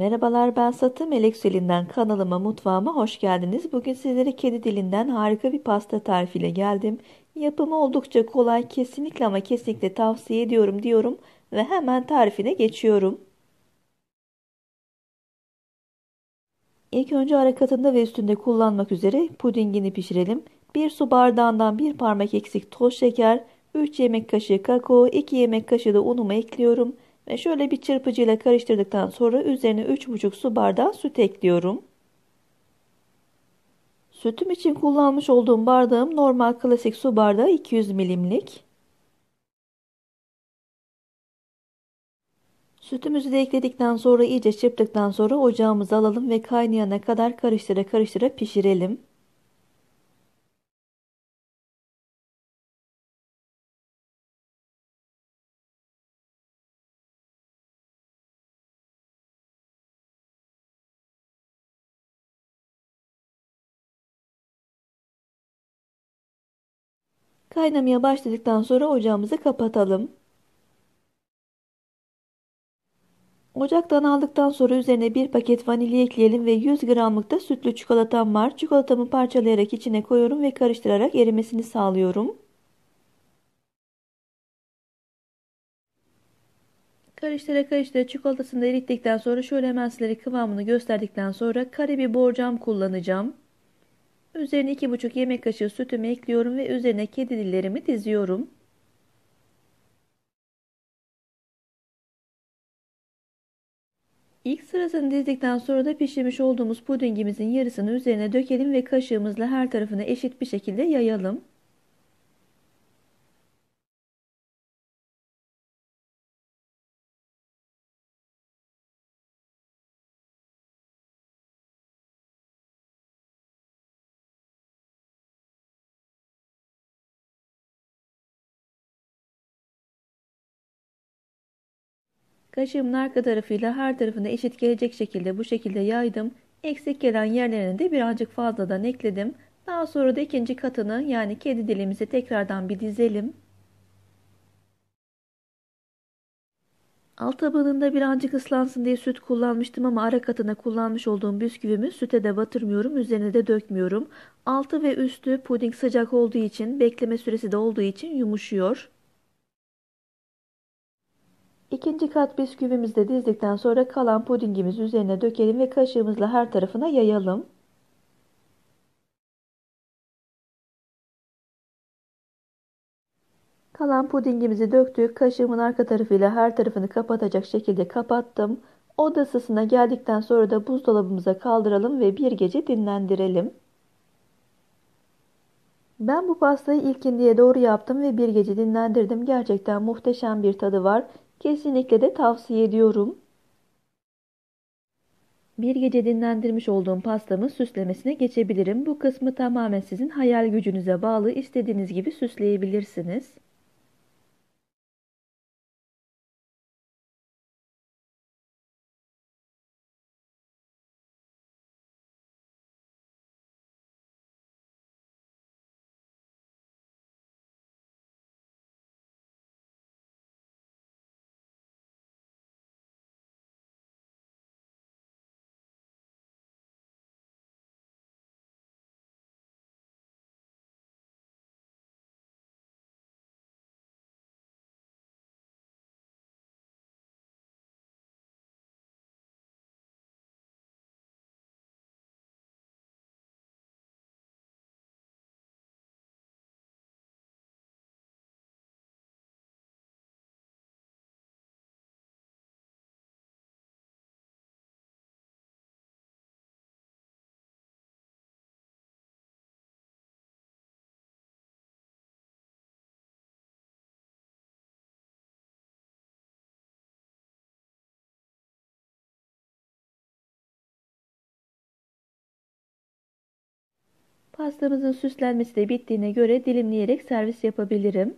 Merhabalar ben Satı Melek Selin'den kanalıma mutfağıma hoş geldiniz. Bugün sizlere kedi dilinden harika bir pasta tarifiyle geldim. Yapımı oldukça kolay kesinlikle ama kesinlikle tavsiye ediyorum diyorum ve hemen tarifine geçiyorum. İlk önce ara katında ve üstünde kullanmak üzere pudingini pişirelim. 1 su bardağından 1 parmak eksik toz şeker, 3 yemek kaşığı kakao, 2 yemek kaşığı da unumu ekliyorum. Ve şöyle bir çırpıcıyla karıştırdıktan sonra üzerine 3,5 su bardağı süt ekliyorum. Sütüm için kullanmış olduğum bardağım normal klasik su bardağı 200 milimlik. Sütümüzü de ekledikten sonra iyice çırptıktan sonra ocağımıza alalım ve kaynayana kadar karıştıra karıştıra pişirelim. Kaynamaya başladıktan sonra ocağımızı kapatalım. Ocaktan aldıktan sonra üzerine bir paket vanilya ekleyelim ve 100 gramlık da sütlü çikolatam var. Çikolatamı parçalayarak içine koyuyorum ve karıştırarak erimesini sağlıyorum. Karıştıra karıştıra çikolatasını erittikten sonra şöyle hemen sizlere kıvamını gösterdikten sonra kare bir borcam kullanacağım. Üzerine 2,5 yemek kaşığı sütümü ekliyorum ve üzerine kedi dillerimi diziyorum. İlk sırasını dizdikten sonra da pişirmiş olduğumuz pudingimizin yarısını üzerine dökelim ve kaşığımızla her tarafına eşit bir şekilde yayalım. Kaşığımın arka tarafıyla her tarafına eşit gelecek şekilde bu şekilde yaydım. Eksik gelen yerlerine de birazcık fazladan ekledim. Daha sonra da ikinci katını yani kedi dilimizi tekrardan bir dizelim. Alt tabanında birazcık ıslansın diye süt kullanmıştım ama ara katına kullanmış olduğum bisküvimi süte de batırmıyorum. Üzerine de dökmüyorum. Altı ve üstü puding sıcak olduğu için bekleme süresi de olduğu için yumuşuyor. İkinci kat bisküvimizi de dizdikten sonra kalan pudingimizi üzerine dökelim ve kaşığımızla her tarafına yayalım. Kalan pudingimizi döktük. Kaşığımın arka tarafıyla her tarafını kapatacak şekilde kapattım. Oda ısısına geldikten sonra da buzdolabımıza kaldıralım ve bir gece dinlendirelim. Ben bu pastayı ilkindiye doğru yaptım ve bir gece dinlendirdim. Gerçekten muhteşem bir tadı var. Kesinlikle de tavsiye ediyorum. Bir gece dinlendirmiş olduğum pastamın süslemesine geçebilirim. Bu kısmı tamamen sizin hayal gücünüze bağlı. İstediğiniz gibi süsleyebilirsiniz. Pastamızın süslenmesi de bittiğine göre dilimleyerek servis yapabilirim.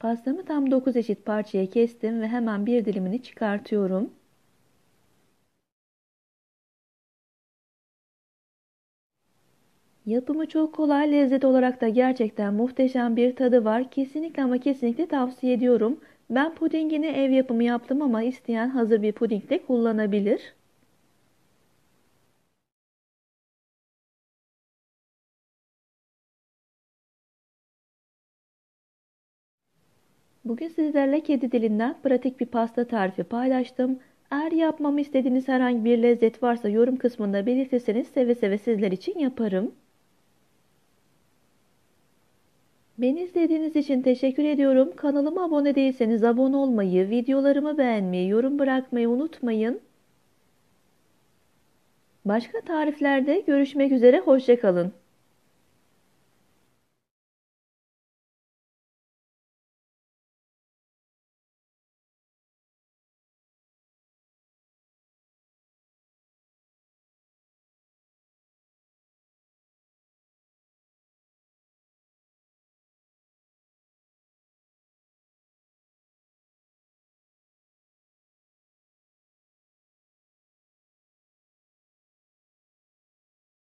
Pastamı tam 9 eşit parçaya kestim ve hemen bir dilimini çıkartıyorum. Yapımı çok kolay, lezzet olarak da gerçekten muhteşem bir tadı var. Kesinlikle ama kesinlikle tavsiye ediyorum. Ben pudingini ev yapımı yaptım ama isteyen hazır bir puding de kullanabilir. Bugün sizlerle kedi dilinden pratik bir pasta tarifi paylaştım. Eğer yapmamı istediğiniz herhangi bir lezzet varsa yorum kısmında belirtirseniz seve seve sizler için yaparım. Beni izlediğiniz için teşekkür ediyorum. Kanalıma abone değilseniz abone olmayı, videolarımı beğenmeyi, yorum bırakmayı unutmayın. Başka tariflerde görüşmek üzere, hoşçakalın.